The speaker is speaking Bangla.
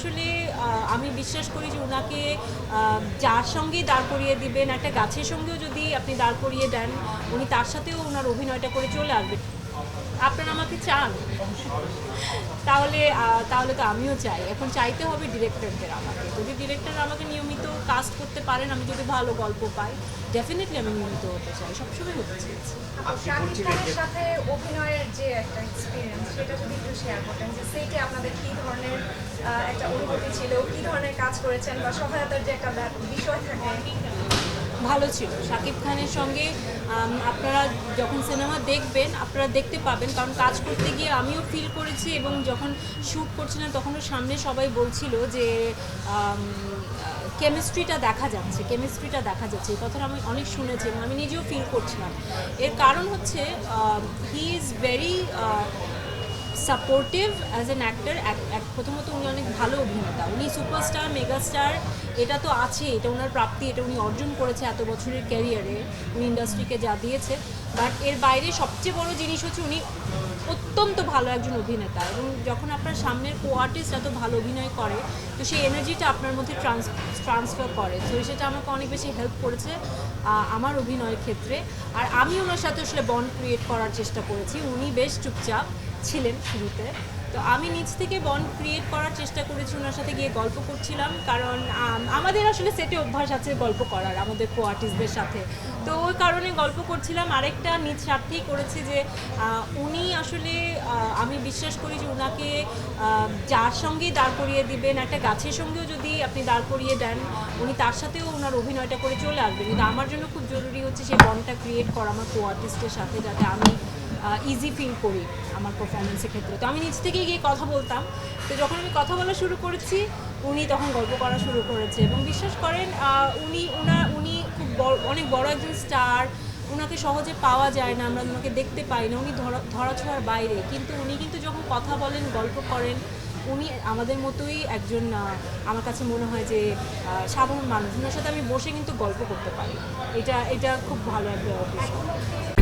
আসলে আমি বিশ্বাস করি যে ওনাকে যার সঙ্গেই দাঁড় করিয়ে দিবেন, একটা গাছের সঙ্গেও যদি আপনি দাঁড় করিয়ে দেন, উনি তার সাথেও ওনার অভিনয়টা করে চলে আসবেন। আপনারা আমাকে চান। তাহলে তাহলে তো আমিও চাই। এখন চাইতে হবে ডিরেক্টরদের আমাকে। যদি ডিরেক্টর আমাকে নিয়মিত কাস্ট করতে পারেন, আমি যদি ভালো গল্প পাই ডেফিনেটলি আমি নিয়মিত হতে চাই। সবসময় হতে চেয়েছি সাথে অভিনয়ের যে একটা এক্সপিরিয়েন্স সেটা যদি একটু শেয়ার করতেন যে সেইটে আপনাদের কি ধরনের একটা অনুভূতি ছিল, কি ধরনের কাজ করেছেন বা সহায়তার যে একটা বিষয় থাকে। ভালো ছিল। শাকিব খানের সঙ্গে আপনারা যখন সিনেমা দেখবেন, আপনারা দেখতে পাবেন। কারণ কাজ করতে গিয়ে আমিও ফিল করেছি এবং যখন শ্যুট করছিলাম, তখনও সামনে সবাই বলছিল যে কেমিস্ট্রিটা দেখা যাচ্ছে কেমিস্ট্রিটা দেখা যাচ্ছে। এই কথাটা আমি অনেক শুনেছি এবং আমি নিজেও ফিল করছিলাম। এর কারণ হচ্ছে he is very supportive as an actor প্রথমত উনি অনেক ভালো অভিনেতা। উনি সুপারস্টার মেগাস্টার এটা তো আছে এটা ওনার প্রাপ্তি, এটা উনি অর্জন করেছে এত বছরের ক্যারিয়ারে উনি ইন্ডাস্ট্রিকে যা দিয়েছে। বাট এর বাইরে সবচেয়ে বড় জিনিস হচ্ছে উনি অত্যন্ত ভালো একজন অভিনেতা এবং যখন আপনার সামনের কো আর্টিস্ট এত ভালো অভিনয় করে, তো সেই এনার্জিটা আপনার মধ্যে ট্রান্স ট্রান্সফার করে। তো সেটা আমাকে অনেক বেশি হেল্প করেছে আমার অভিনয়ের ক্ষেত্রে। আর আমি ওনার সাথে আসলে বন্ড ক্রিয়েট করার চেষ্টা করেছি। উনি বেশ চুপচাপ ছিলেন শুরুতে। তো আমি নিজ থেকে বন্ড ক্রিয়েট করার চেষ্টা করেছি ওনার সাথে গিয়ে গল্প করছিলাম। কারণ আমাদের আসলে সেটে অভ্যাস আছে গল্প করার, আমাদের কো আর্টিস্টদের সাথে। তো ওই কারণে গল্প করছিলাম। আরেকটা নিজ স্বার্থেই করেছি যে উনি আসলে আমি বিশ্বাস করি যে ওনাকে যার সঙ্গেই দাঁড় করিয়ে দিবেন, একটা গাছের সঙ্গেও যদি আপনি দাঁড় করিয়ে দেন, উনি তার সাথেও ওনার অভিনয়টা করে চলে আসবেন। কিন্তু আমার জন্য খুব জরুরি হচ্ছে সেই বন্ডটা ক্রিয়েট করা আমার কো আর্টিস্টের সাথে, যাতে আমি ইজি ফিল করি আমার পারফরমেন্সের ক্ষেত্রে। তো আমি নিজ থেকেই গিয়ে কথা বলতাম। তো যখন আমি কথা বলা শুরু করেছি, উনি তখন গল্প করা শুরু করেছে এবং বিশ্বাস করেন উনি উনার উনি খুব বড়, অনেক বড় একজন স্টার ওনাকে সহজে পাওয়া যায় না, আমরা ওনাকে দেখতে পাই না, উনি ধরা, ধরাছোঁয়ার বাইরে। কিন্তু উনি কিন্তু যখন কথা বলেন, গল্প করেন, উনি আমাদের মতোই একজন আমার কাছে মনে হয় যে সাধারণ মানুষ। ওনার সাথে আমি বসে কিন্তু গল্প করতে পারি। এটা এটা খুব ভালো একটা বিষয়